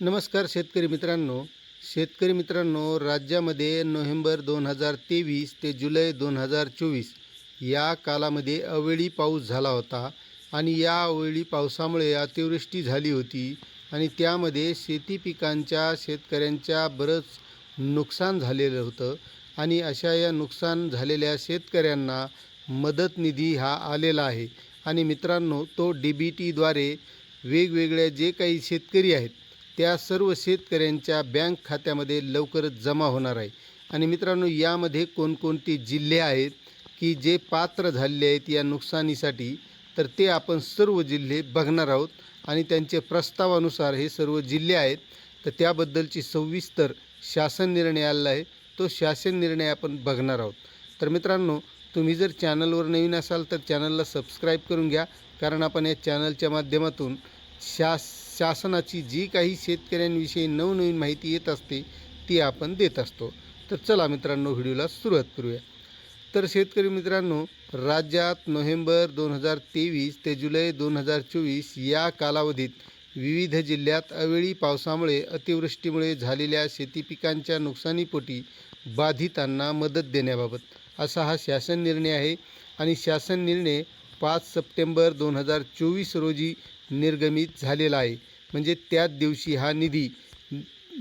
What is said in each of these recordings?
नमस्कार शेतकरी मित्रांनो. शेतकरी मित्रांनो राज्यामध्ये नोव्हेंबर दोन हजार तेवीस ते जुलै दोन हजार चोवीस या कालामध्ये अवेळी पाऊस झाला होता आणि या अवेळी पावसामुळे अतिवृष्टी झाली होती आणि त्यामध्ये शेती पिकांच्या शेतकऱ्यांच्या बरंच नुकसान झालेलं होतं आणि अशा या नुकसान झालेल्या शेतकऱ्यांना मदत निधी हा आलेला आहे. आणि मित्रांनो तो डी बी टीद्वारे वेगवेगळ्या जे काही शेतकरी आहेत त्या सर्व शेतकऱ्यांच्या बँक खात्यामध्ये लवकरच जमा होणार आहे. आणि मित्रांनो यामध्ये कोणकोणते जिल्हे आहेत की जे पात्र झालेले आहेत या नुकसानीसाठी तर ते आपण सर्व जिल्हे बघणार आहोत. आणि त्यांचे प्रस्तावानुसार हे सर्व जिल्हे आहेत तर त्याबद्दलची सविस्तर शासन निर्णय आलेला आहे. तो शासन निर्णय आपण बघणार आहोत. तर मित्रांनो तुम्ही जर चॅनलवर नवीन असाल तर चॅनलला सबस्क्राईब करून घ्या कारण आपण या चॅनलच्या माध्यमातून शास शासनाची जी काही शेतकऱ्यांविषयी नवनवीन माहिती येत असते ती आपण देत असतो. तर चला मित्रांनो व्हिडिओला सुरुवात करूया. तर शेतकरी मित्रांनो राज्यात नोव्हेंबर दोन हजार तेवीस ते जुलै दोन हजार चोवीस या कालावधीत विविध जिल्ह्यात अवेळी पावसामुळे अतिवृष्टीमुळे झालेल्या शेती पिकांच्या नुकसानीपोटी बाधितांना मदत देण्याबाबत असा हा शासन निर्णय आहे आणि शासन निर्णय पाच सप्टेंबर दोन हजार चोवीस रोजी निर्गमित झालेला आहे. म्हणजे त्याच दिवशी हा निधी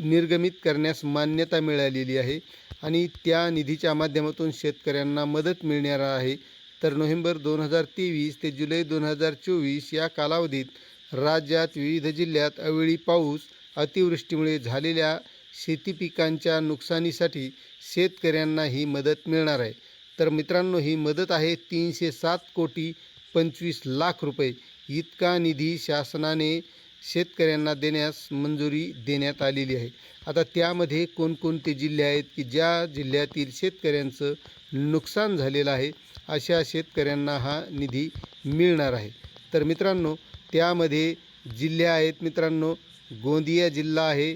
निर्गमित करण्यास मान्यता मिळालेली आहे आणि त्या निधीच्या माध्यमातून शेतकऱ्यांना मदत मिळणार आहे. तर नोव्हेंबर दोन हजार तेवीस ते जुलै दोन हजार चोवीस या कालावधीत राज्यात विविध जिल्ह्यात अवेळी पाऊस अतिवृष्टीमुळे झालेल्या शेती पिकांच्या नुकसानीसाठी शेतकऱ्यांना ही मदत मिळणार आहे. तर मित्रांनो ही मदत आहे तीनशे सात कोटी पंचवीस लाख रुपये. इतका निधी शासनाने शेतकऱ्यांना देण्यास मंजुरी देण्यात आलेली आहे. आता त्यामध्ये कोणकोणते जिल्हे आहेत की ज्या जिल्ह्यातील शेतकऱ्यांचं नुकसान झालेलं आहे अशा शेतकऱ्यांना हा निधी मिळणार आहे. तर मित्रांनो त्यामध्ये जिल्हे आहेत मित्रांनो गोंदिया जिल्हा आहे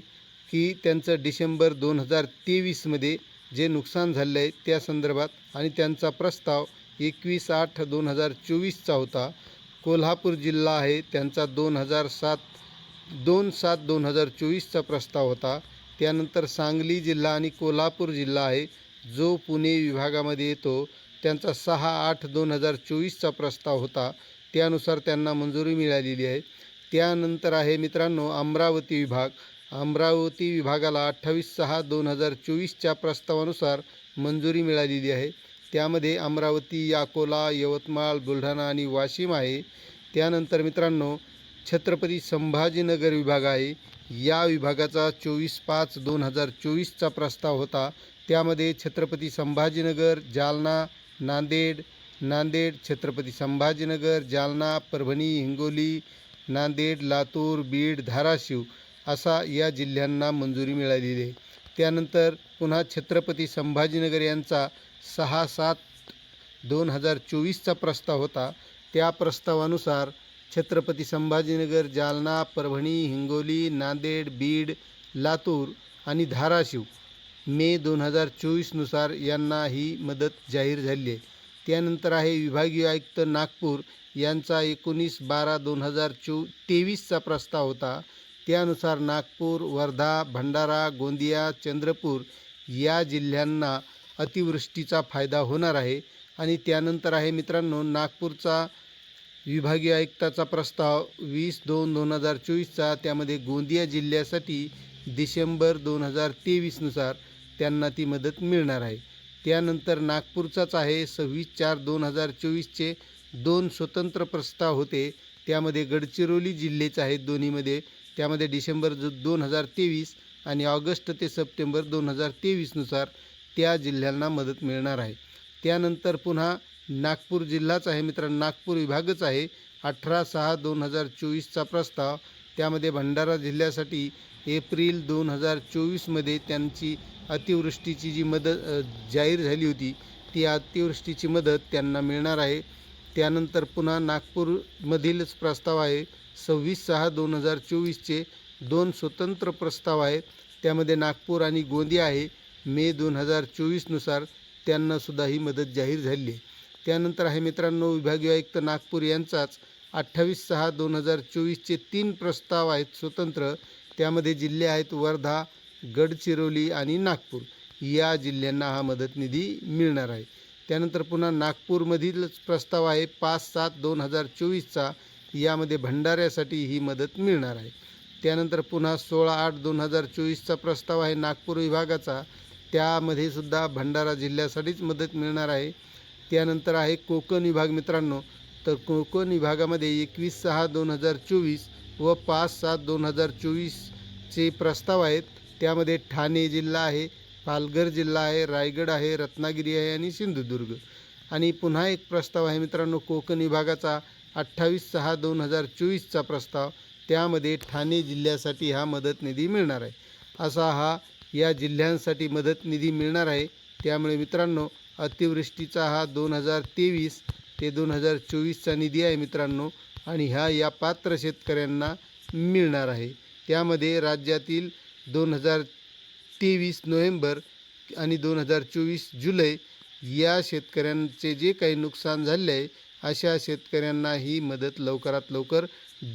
की त्यांचं डिसेंबर दोन हजार तेवीसमध्ये जे नुकसान झालं आहे त्या संदर्भात आणि त्यांचा प्रस्ताव एकवीस आठ दोन हजार चोवीसचा होता. कोल्हापूर जिल्हा आहे. त्यांचा दोन हजार सात दोन सात दोन हजार चोवीसचा प्रस्ताव होता. त्यानंतर सांगली जिल्हा आणि कोल्हापूर जिल्हा आहे. जो पुणे विभागामध्ये येतो त्यांचा सहा आठ दोन हजार चोवीसचा प्रस्ताव होता. त्यानुसार त्यांना मंजुरी मिळालेली आहे. त्यानंतर आहे मित्रांनो अमरावती विभाग. अमरावती विभागाला अठ्ठावीस सहा दोन हजार चोवीसच्या प्रस्तावानुसार मंजुरी मिळालेली आहे. त्यामध्ये अमरावती अकोला यवतमाळ बुलढाणा आणि वाशिम आहे. त्यानंतर मित्रांनो छत्रपती संभाजीनगर विभाग आहे. या विभागाचा चोवीस पाच दोन हजार चोवीसचा प्रस्ताव होता. त्यामध्ये छत्रपती संभाजीनगर जालना नांदेड नांदेड छत्रपती संभाजीनगर जालना परभणी हिंगोली नांदेड लातूर बीड धाराशिव असा या जिल्ह्यांना मंजुरी मिळालेली आहे. त्यानंतर पुन्हा छत्रपती संभाजीनगर यांचा सहा सात दोन हजार चोवीसचा प्रस्ताव होता. त्या प्रस्तावानुसार छत्रपती संभाजीनगर जालना परभणी हिंगोली नांदेड बीड लातूर आणि धाराशिव मे दोन हजार चोवीसनुसार यांना ही मदत जाहीर झाली आहे. त्यानंतर आहे विभागीय आयुक्त नागपूर यांचा एकोणीस बारा दोन हजार चो तेवीसचा प्रस्ताव होता. त्यानुसार नागपूर वर्धा भंडारा गोंदिया चंद्रपूर या जिल्ह्यांना अतिवृष्टीचा फायदा होणार आहे. आणि त्यानंतर आहे मित्रांनो नागपूरचा विभागीय आयुक्ताचा प्रस्ताव वीस दोन दोन हजार चोवीसचा त्यामध्ये गोंदिया जिल्ह्यासाठी डिसेंबर दोन हजार तेवीसनुसार त्यांना ती मदत मिळणार आहे. त्यानंतर नागपूरचाच आहे सव्वीस चार दोन हजार चोवीसचे दोन स्वतंत्र प्रस्ताव होते. त्यामध्ये गडचिरोली जिल्हेच आहेत दोन्हीमध्ये. त्यामध्ये डिसेंबर ज दोन हजार तेवीस आणि ऑगस्ट ते सप्टेंबर दोन हजार तेवीसनुसार त्या जिल्ह्यांना मदत मिळणार आहे. त्यानंतर पुन्हा नागपूर जिल्हाच आहे मित्रांनो. नागपूर विभागच आहे. अठरा सहा दोन हजार चोवीसचा प्रस्ताव. त्यामध्ये भंडारा जिल्ह्यासाठी एप्रिल दोन हजार चोवीसमध्ये त्यांची अतिवृष्टीची जी मदत जाहीर झाली होती ती अतिवृष्टीची मदत त्यांना मिळणार आहे. त्यानंतर पुन्हा नागपूरमधीलच प्रस्ताव आहे. सव्वीस सहा दोन हजार चोवीसचे दोन स्वतंत्र प्रस्ताव आहेत. त्यामध्ये नागपूर आणि गोंदिया आहे. मे दोन हजार चोवीसनुसार त्यांनासुद्धा ही मदत जाहीर झाली आहे. त्यानंतर आहे मित्रांनो विभागीय आयुक्त नागपूर यांचाच अठ्ठावीस सहा दोन हजार चोवीसचे तीन प्रस्ताव आहेत स्वतंत्र. त्यामध्ये जिल्हे आहेत वर्धा गडचिरोली आणि नागपूर. या जिल्ह्यांना हा मदत निधी मिळणार आहे. त्यानंतर पुन्हा नागपूरमधीलच प्रस्ताव आहे. पाच सात दोन हजार चोवीसचा यामध्ये भंडाऱ्यासाठी ही मदत मिळणार आहे. त्यानंतर पुन्हा सोळा आठ दोन हजार चोवीसचा प्रस्ताव आहे नागपूर विभागाचा. त्यामध्ये सुद्धा भंडारा जिल्ह्यासाठीच मदत मिळणार आहे. त्यानंतर आहे कोकण विभाग मित्रांनो. तर कोकण विभागामध्ये एकवीस सहा दोन हजार चोवीस व पाच सात दोन हजार चोवीसचे प्रस्ताव आहेत. त्यामध्ये ठाणे जिल्हा आहे पालघर जिल्हा आहे रायगड आहे रत्नागिरी आहे आणि सिंधुदुर्ग. आणि पुन्हा एक प्रस्ताव आहे मित्रांनो कोकण विभागाचा. अठ्ठावीस सहा दोन हजार चोवीसचा प्रस्ताव त्यामध्ये ठाणे जिल्ह्यासाठी हा मदत निधी मिळणार आहे. असा हा या जिल्ह्यांसाठी मदत निधी मिळणार आहे. त्यामुळे मित्रांनो अतिवृष्टीचा हा दोन हजार तेवीस ते दोन हजार चोवीसचा निधी आहे मित्रांनो आणि हा या पात्र शेतकऱ्यांना मिळणार आहे. त्यामध्ये राज्यातील दोन हजार तेवीस नोव्हेंबर आणि दोन हजार चोवीस जुलै या शेतकऱ्यांचे जे काही नुकसान झाले आहे अशा शेतकऱ्यांना ही मदत लवकरात लवकर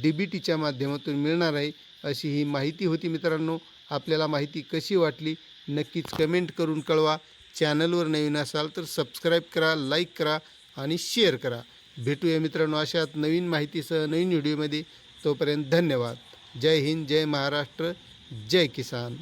डी बी टीच्या माध्यमातून मिळणार आहे अशी ही माहिती होती मित्रांनो. आपल्याला माहिती कशी वाटली नक्कीच कमेंट करून कळवा. चॅनलवर नवीन असाल तर सबस्क्राईब करा लाईक करा आणि शेअर करा. भेटूया मित्रांनो अशात नवीन माहितीसह नवीन व्हिडिओमध्ये. तोपर्यंत धन्यवाद. जय हिंद जय महाराष्ट्र जय किसान.